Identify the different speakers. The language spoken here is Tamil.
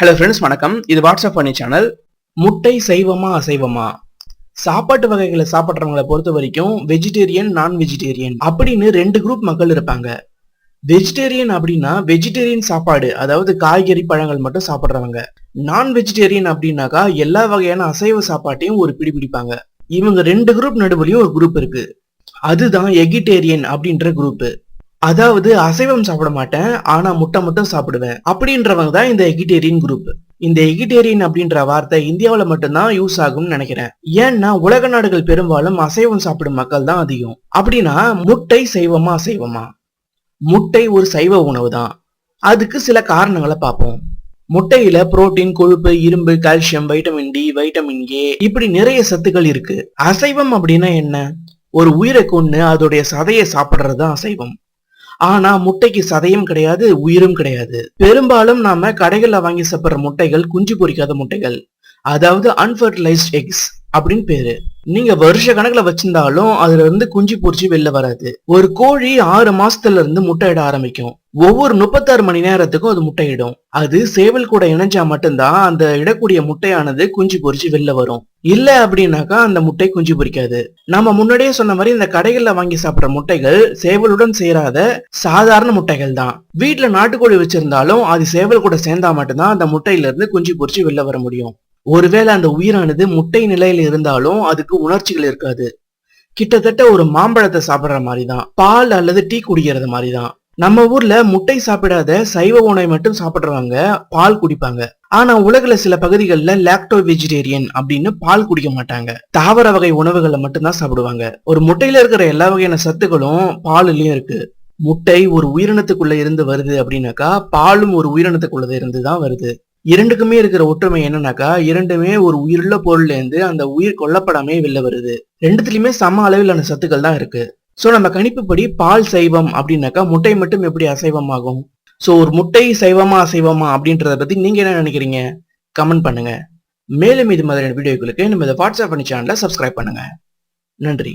Speaker 1: ஹலோ ஃப்ரெண்ட்ஸ் வணக்கம். இது வாட்ஸ்அப் பண்ணி சேனல் முட்டை சைவமா அசைவமா? சாப்பாட்டு வகைகளை சாப்பிட்றவங்களை பொறுத்த வரைக்கும் வெஜிடேரியன் நான் வெஜிடேரியன் அப்படின்னு ரெண்டு குரூப் மக்கள் இருப்பாங்க. வெஜிடேரியன் அப்படின்னா வெஜிடேரியன் சாப்பாடு அதாவது காய்கறி பழங்கள் மட்டும் சாப்பிட்றவங்க. நான் வெஜிடேரியன் அப்படின்னாக்கா எல்லா வகையான அசைவ சாப்பாட்டையும் ஒரு பிடி பிடிப்பாங்க. இவங்க ரெண்டு குரூப் நடுவுலையும் ஒரு குரூப் இருக்கு. அதுதான் எகிடேரியன் அப்படின்ற குரூப்பு அதாவது அசைவம் சாப்பிட மாட்டேன் ஆனா முட்டை மட்டும் சாப்பிடுவேன். அப்படின்றவங்க தான் இந்த எகிடேரியன் குரூப் இந்த எகிடேரியன் அப்படின்ற வார்த்தை இந்தியாவில் மட்டும்தான் யூஸ் ஆகும்னு நினைக்கிறேன். ஏன்னா உலக நாடுகள் பெரும்பாலும் அசைவம் சாப்பிடும் மக்கள் தான் அதிகம். அப்படின்னா முட்டை சைவமா அசைவமா? முட்டை ஒரு சைவ உணவு தான். அதுக்கு சில காரணங்களை பார்ப்போம். முட்டையில புரோட்டீன் கொழுப்பு இரும்பு calcium vitamin D vitamin A இப்படி நிறைய சத்துக்கள் இருக்கு. அசைவம் அப்படின்னா என்ன? ஒரு உயிரை கொண்டு அதோடைய சதையை சாப்பிட்றது தான் அசைவம். ஆனா முட்டைக்கு சதையும் கிடையாது உயிரும் கிடையாது. பெரும்பாலும் நாம கடைகள்ல வாங்கி சாப்பிடுற முட்டைகள் குஞ்சு பொரிக்காத முட்டைகள் அதாவது அன்ஃபர்டிலைஸ்ட் எக்ஸ் அப்படின்னு பேரு. நீங்க வருஷ கணக்குல வச்சிருந்தாலும் அதுல இருந்து குஞ்சு பொரிச்சு வெளில வராது. ஒரு கோழி ஆறு மாசத்துல இருந்து முட்டையிட ஆரம்பிக்கும். ஒவ்வொரு முப்பத்தாறு மணி நேரத்துக்கும் அது முட்டையிடும். அது சேவல் கூட இணைஞ்சா மட்டும்தான் அந்த இடக்கூடிய முட்டையானது குஞ்சு பொறிச்சு வெளில வரும். இல்ல அப்படின்னாக்கா அந்த முட்டை குஞ்சு பொரிக்காது நம்ம முன்னாடியே சொன்ன மாதிரி இந்த கடைகள்ல வாங்கி சாப்பிடுற முட்டைகள் சேவலுடன் சேராத சாதாரண முட்டைகள் தான். வீட்டுல நாட்டுக்கோழி வச்சிருந்தாலும் அது சேவல் கூட சேர்ந்தா மட்டும்தான் அந்த முட்டையில இருந்து குஞ்சு பொரிச்சு வெளில வர முடியும். ஒருவேளை அந்த உயிரானது முட்டை நிலையில இருந்தாலும் அதுக்கு உணர்ச்சிகள் இருக்காது. கிட்டத்தட்ட ஒரு மாம்பழத்தை சாப்பிடுற மாதிரி தான் பால் அல்லது டீ குடிக்கிறது மாதிரி தான் நம்ம ஊர்ல முட்டை சாப்பிடாத சைவ உணவை மட்டும் சாப்பிடுறவங்க பால் குடிப்பாங்க. ஆனா உலகில சில பகுதிகளில் லாக்டோ வெஜிடேரியன் அப்படின்னு பால் குடிக்க மாட்டாங்க. தாவர வகை உணவுகளை மட்டும்தான் சாப்பிடுவாங்க. ஒரு முட்டையில இருக்கிற எல்லா வகையான சத்துக்களும் பாலுலயும் இருக்கு. முட்டை ஒரு உயிரினத்துக்குள்ள இருந்து வருது அப்படின்னாக்கா பாலும் ஒரு உயிரினத்துக்குள்ளத இருந்து தான் வருது. இரண்டுக்குமே இருக்கிற ஒற்றுமை என்னன்னாக்கா இரண்டுமே ஒரு உயிருள்ள பொருள்ல இருந்து அந்த உயிர் கொல்லப்படாமே வெளில வருது. ரெண்டுத்துலயுமே சம அளவிலான சத்துக்கள் தான் இருக்கு. சோ நம்ம கணிப்புப்படி பால் சைவம் அப்படின்னாக்கா முட்டை மட்டும் எப்படி அசைவம் ஆகும் சோ ஒரு முட்டை சைவமா அசைவமா அப்படின்றத பத்தி நீங்க என்ன நினைக்கிறீங்க? கமெண்ட் பண்ணுங்க. மேலும் இது மாதிரியான வீடியோக்களுக்கு நம்ம இதை வாட்ஸ்அப் பண்ணி சேனலை சப்ஸ்கிரைப் பண்ணுங்க. நன்றி.